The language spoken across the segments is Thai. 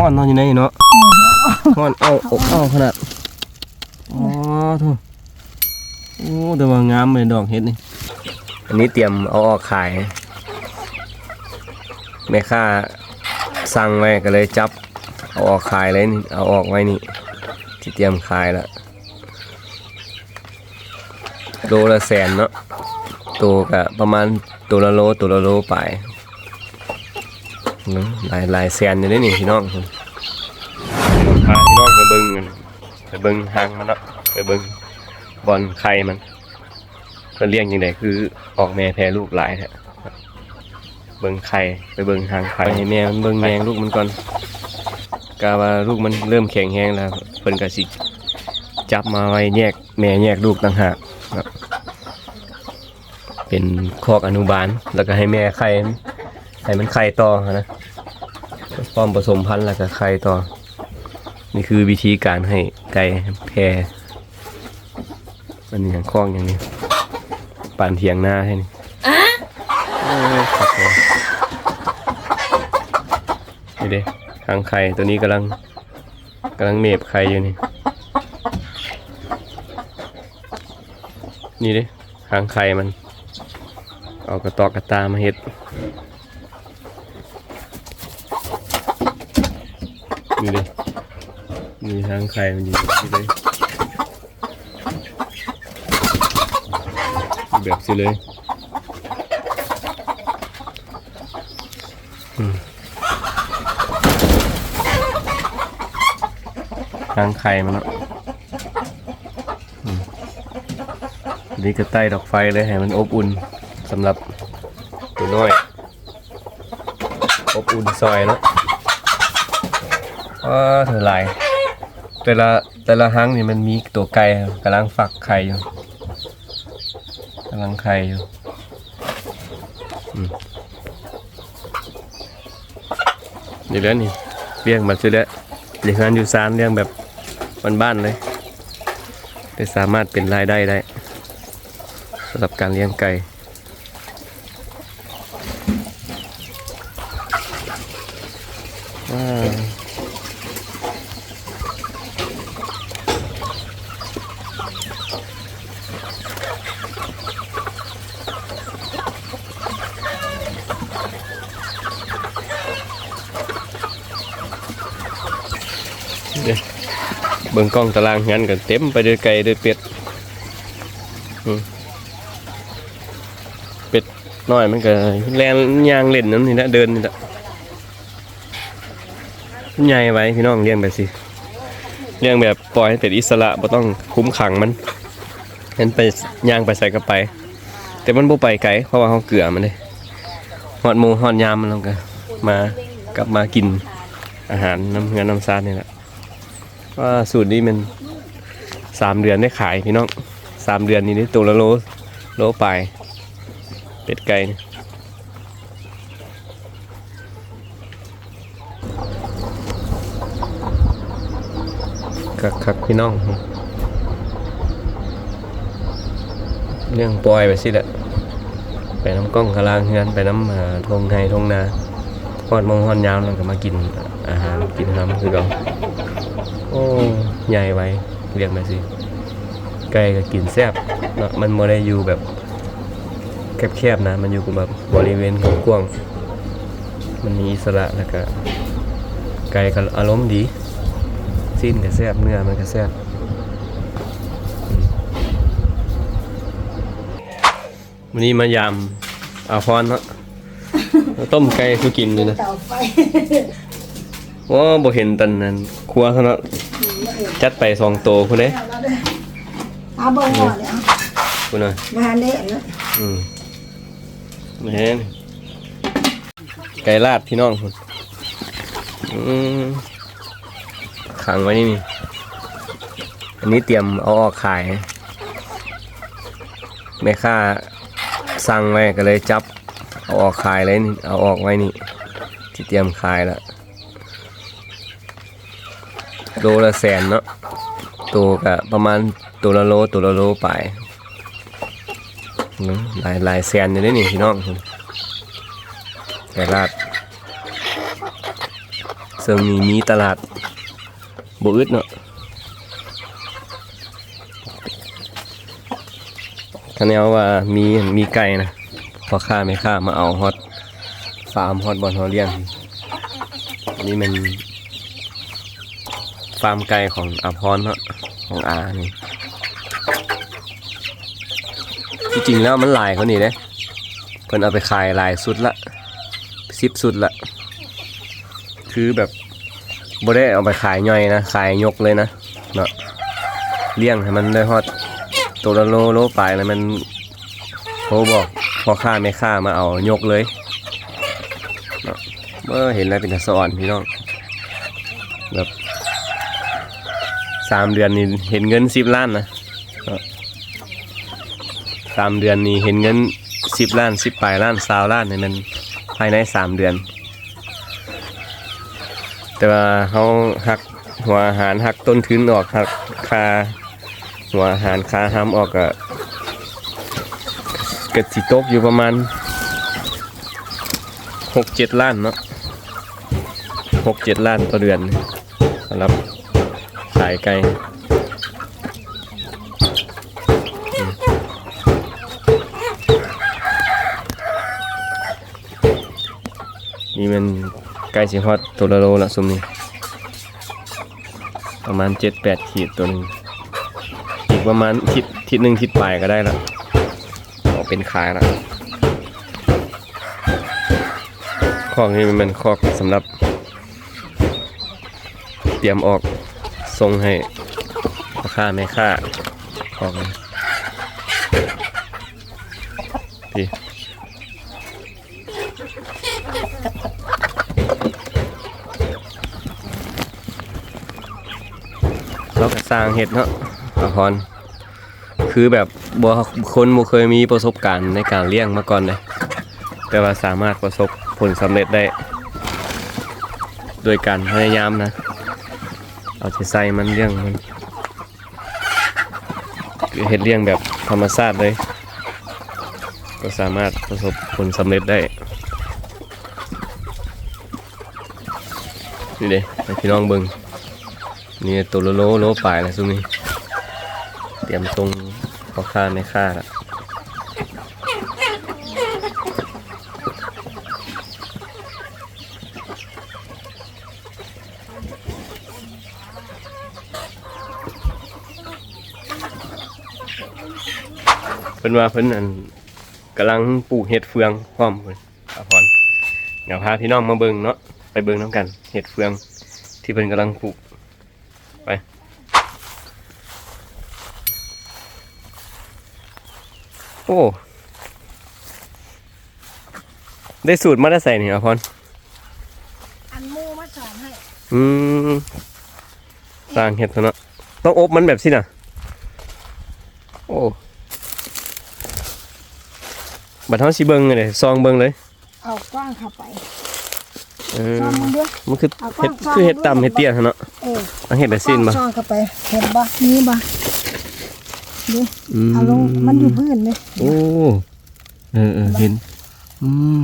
ฮ้อนเนอนอยู่ในเนาะฮ้อนเอาอกเอาขนาดอ๋อโทุโอ้แต่ว่างามเลยดอกเห็ดนี่อันนี้เตรียมเอาออกขายแม่ค้าสั่งไว้ก็เลยจับเอาออกขายเลยนี่เอาออกไว้นี่ที่เตรียมขายแล้วโลละแสนเนาะตัวก็ประมาณตัวละโลตัวละโลไปเนาะ หลายหลายแสนอยู่ได้นี่พี่น้องผมพาพี่น้องไปเบิ้งกันไปเบิ้งหางมันเนาะไปเบิ้งบอลไข่มันเพิ่นเลี้ยงยังไงคือออกแม่แพรลูกหลายแท้เบิ้งไข่ไปเบิ้งหางไข่ให้แม่มันเบิ้งแมงลูกมันก่อนกาว่าลูกมันเริ่มแข็งแห้งแล้วเพิ่นก็สิจับมาไว้แยกแม่แยกลูกต่างหากครับเป็นคอกอนุบาลแล้วก็ให้แม่ไข่ให้มันไข่ต่อนะพร้ อมผสมพันธุ์แล้วก็ไข่ต่อ นี่คือวิธีการให้ไก่แพร่อันนี้อย่างคอกอย่างนี้ป่านเถียงหน้าให้นี่โอ้ยครับผมนี่เด้ทางไข่ตัวนี้กำลังกำลังเมบไข่อยู่นี่ นี่ดิทางไข่มัน เอากระตอกกระตามาเฮ็ด นี่ดินี่ทางไข่มันอยู่นี่เลยแบบสิเลยทางไข่มันเนาะอืมอันนี้ก็ใต้ดอกไฟเลยให้มันอบอุ่นสำหรับตัวน้อยอบอุ่นซอยเนาะ ว้าเธอหลายแต่ละแต่ละห้างนี่มันมีตัวไก่กำลังฝักไข่อยู่กำลังไข่อยู่อืมนี่แล้วนี่เลี้ยงมาซื้อแล้วเลี้ยงงานอยู่ซานเลี้ยงแบบบ้านๆเลยแต่สามารถเป็นรายได้ได้สำหรับการเลี้ยงไก่ เลยเบิ่งกล้องตารางงานกันเต็มไปด้วยไก่ด้วยเป็ดเป็ดน้อยมันก็แลนยางเล่นนั่นนี่แหละเดินนี่แหละใหญ่ไว้พี่น้องเลี้ยงแบบสิเลี้ยงแบบปล่อยให้เป็ดอิสระบ่ต้องคุ้มขังมันเห็นไปย่างไปใส่กระไป แต่มันบ่ไปไกลเพราะว่าเขาเกลือมันเลยหอดหมูหอดยามมันลงกันมากลับมากินอาหารน้ำเงินน้ำซาดนี่แหละ ว่าสูตรนี้มันสามเดือนได้ขายพี่น้องสามเดือนนี้ได้ตัวละโลโลไปเป็ดไก่นี่คักคักพี่น้อง เรื่องปล่อยไปสิแหละไปน้ำกล้องกระลางเฮือนไปน้ำทงไทยทงนาฮอดมงฮอดยาวแล้วก็มากินอาหารกินน้ำคือเรา โอ้ใหญ่ไว้เรียกมาสิไก่ก็กินแซ่บเนาะมันไม่ได้อยู่แบบแคบๆนะ มันอยู่กับแบบบริเวณกว้างๆมันมีอิสระแล้วก็ไก่ก็อารมณ์ดีสิ้นก็แซ่บเนื้อมันก็แซ่บอืมวันนี้มายามอาพรเนาะต้มไก่คือกินเลยนะเตาไฟว่าบ่เห็นตันนั้นครัวเขาเนาะ จัดไปสองโตพุ่นเด้เอาแล้วเด้อเอาเบอร์หน่อยเนี่ยพุ่นน่ะมาเล่นนะอืมแม่นไก่ลาดพี่น้องพุ่นอืมขังไว้นี่นี่ อันนี้เตรียมเอาออกขายแม่ค้าสั่งไว้ก็เลยจับ เอาออกขายเลยนี่เอาออกไว้นี่ ที่เตรียมขายแล้ว โลละแสนเนาะตัวก็ประมาณตัวละโลตัวละโลไปหลายหลายแสนอยู่ได้นี่พี่น้องไก่ลาดเซิงมีมีตลาดบ่อึดเนาะคะแนนว่ามีมีไก่นะพอค้าไม่ค้ามาเอาฮอตฟาร์มฮอตบอลฮอเลี้ยงอันนี่มัน ฟาร์มไก่ของอาพรเนาะของอานี่ที่จริงแล้วมันลายเขานี่เด้เพิ่นเอาไปขายลายสุดละสิบสุดละคือแบบบ่ได้เอาไปขายย่อยนะขายยกเลยนะเนาะเลี้ยงให้มันได้ฮอดตัวละโลโลปลายแล้วมันโทรบอกพอค่าไม่ค่ามาเอายกเลยเนาะเมื่อเห็นแล้วเป็นสะอ่อนพี่น้องแบบ สามเดือนนี่เห็นเงินสิบล้านนะสามเดือนนี่เห็นเงินสิบล้านสิบปลายล้านสาวล้านเนี่ยมันภายในสามเดือน แต่ว่าเขาหักหัวอาหารหักต้นทุนออกหักค่าหัวอาหารค่าห้ำออกก็เกิดสิตกอยู่ประมาณหกเจ็ดล้านเนาะหกเจ็ดล้านต่อเดือนสำหรับายไก่นี่มันไก่สิฮอดตัวละโลละซุมนี้ประมาณเจ็ดแปดขีดตัวหนึ่งอีกประมาณทิศทิศหนึ่งทิศปลายก็ได้ล้วออกเป็นขายล้วคอกนี้มันเป็นคอกสำหรับ เตรียมออก ทรงให้พ่อค้าแม่ค้าคอกนี้พี่เราก็สร้างเห็ดเนาะอาพรคือแบบบัวคนบ่เคยมีประสบการณ์ในการเลี้ยงมาก่อนเลยแต่ว่าสามารถประสบผลสำเร็จได้ โดยการพยายามนะ เอาใจใส่มันเลี้ยงมันเห็ดเลี้ยงแบบธรรมชาติเลย ก็สามารถประสบผลสำเร็จได้นี่เด้พี่น้องเบิงนี่ตัวโลโลโลปลายแล้วซุมนี้ เตรียมตรงพอค่าไม่ค่าละ เพิ่นว่าเพิ่นอันกำลังปลูกเห็ดเฟืองพร้อมเพิ่นอาพรเดี๋ยวพาพี่น้องมาเบิ่งเนาะไปเบิ่งน้ำกันเห็ดเฟือง ที่เพิ่นกำลังปลูกโอ้ได้สูตรมาได้ใส่นี่อาพรอันหมูมาสอนให้อืมสร้างเห็ดตัวเนาะต้องอบมันแบบสินะโอ้ บัดเท้าสีเบิงเลยซองเบิงเลยเอากว้างเข้าไปเออซ่อนมันด้วย มันคือเอาเห็ดกว้างๆคือเห็ดต่ำเห็ดเตี้ยเนาะเออ เอาเห็ดแบบสิ้นมาซ่อนเข้าไป เห็นบ่นี่บ่ดูอืม เอาลงมันอยู่พื้นเลยโอ้เออเออเห็นอืม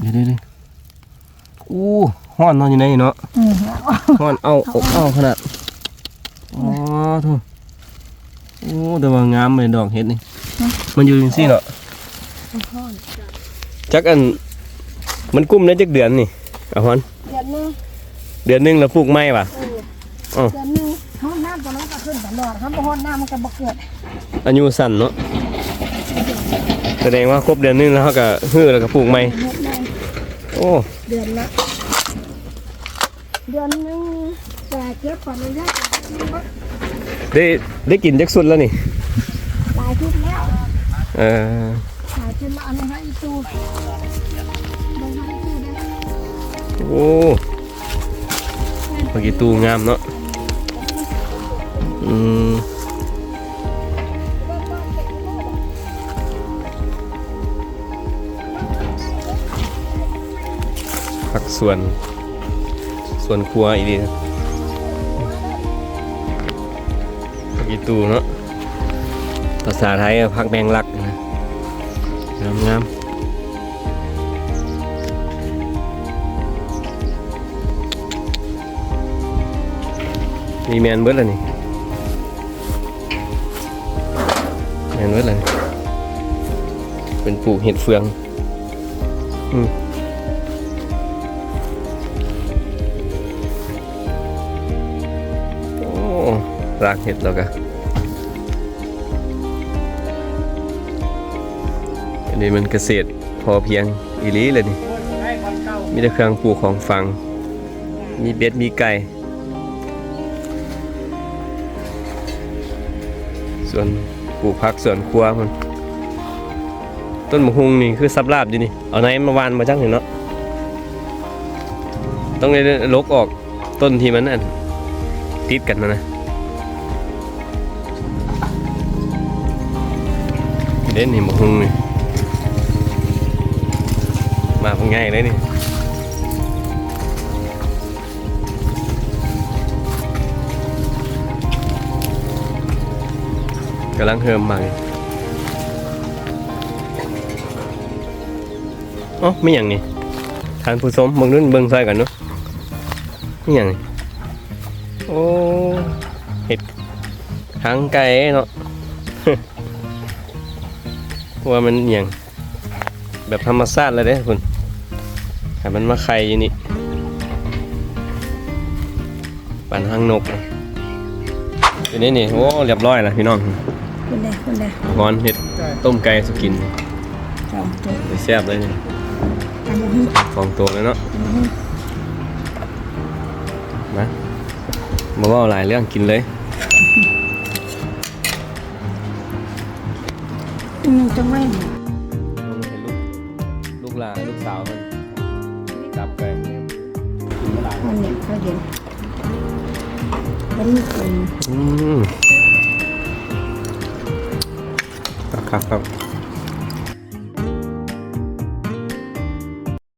เดี๋ยวเดี๋ยวเดี๋ยวโอ้ห้อนนอนอยู่ไหนเนาะ อืมเอาฮ้อนเอาอบเอาขนาด อ๋อโทุโอ้แต่ว่างามเลยดอกเห็ดนี่ มันอยู่จังซี่เนาะ เอาท่อนจักอัน มันกุ้มได้จักเดือนนี่อาพรเดือนหนึงเดือนหนึงแล้วปลูกไม้ป่ะ เอออ้าว เดือนหนึงห้องน้ำตัวนั้นก็ขึ้นตลอดครับบ่ห้องน้ำมันก็บ่เกิดอายุสั้นเนาะแสดงว่าครบเดือนหนึงแล้วเขาก็ฮื้อแล้วก็ปลูกไม้เฮ็ดได้โอ้เดือนละ เดือนหนึงแต่เก็บก่อนเลยนะได้ได้กินจักสุดแล้วนี่หลายชุดแล้ว เออ หลายชุดแล้วอันนี้ให้อีตูเบิ่งให้อีตูได้โอ้เมื่อกี้ตู้งามเนาะอืมผักสวนสวนครัวอีดีนะผักอีตูเนาะภาษาไทยอะผักแมงลักามงามนี่แมนเบิรดเลยนี่แมนเบิร์ดเลยเป็นปลูกเห็ดเฟือง อืมโอ้รากเห็ดแล้วกัน อันนี้มันเกษตรพอเพียงอีลีเลยนี่มีแต่เครื่องปลูกของฟัง มีเบ็ดมีไก่ ส่วนปลูกผักส่วนครัวมันต้นมะฮุงนี่คือซับลาบอยู่นี่ เอาไหนมาวานมาจังเห็นเนาะ ต้องได้ลกออกต้นที่มันอันติดกันนะนะเด่นนี่มะฮุงนี่ มาเป็นไงเลยนี่กำลังเฮิมใหม่อ๋อไม่อย่างนี้ทานผู้ชมเบิ่งนู่นเบิ่งซอยกันเนาะไม่อย่างนี้โอ้เห็ดหางไก่เนาะว่ามันอหย่างแบบธรรมชาติเลยเด้คุณ ให้มันมาไข่อยู่นี่ปั่นหางนกนะทีนี้นี่โอ้เรียบร้อยแล้วพี่น้องคนใดคนใดงอนเห็ดต้มไก่สกินสองตัวไปแซ่บเลยนี่อันนี้ฟองตัวเลยเนาะอันนี้มามาเว่าหลายเรื่องกินเลยอืมจังไว้ลงเป็นลูกลูกหลานลูกสาวมัน เห็นมันคนอืมครับครับครับ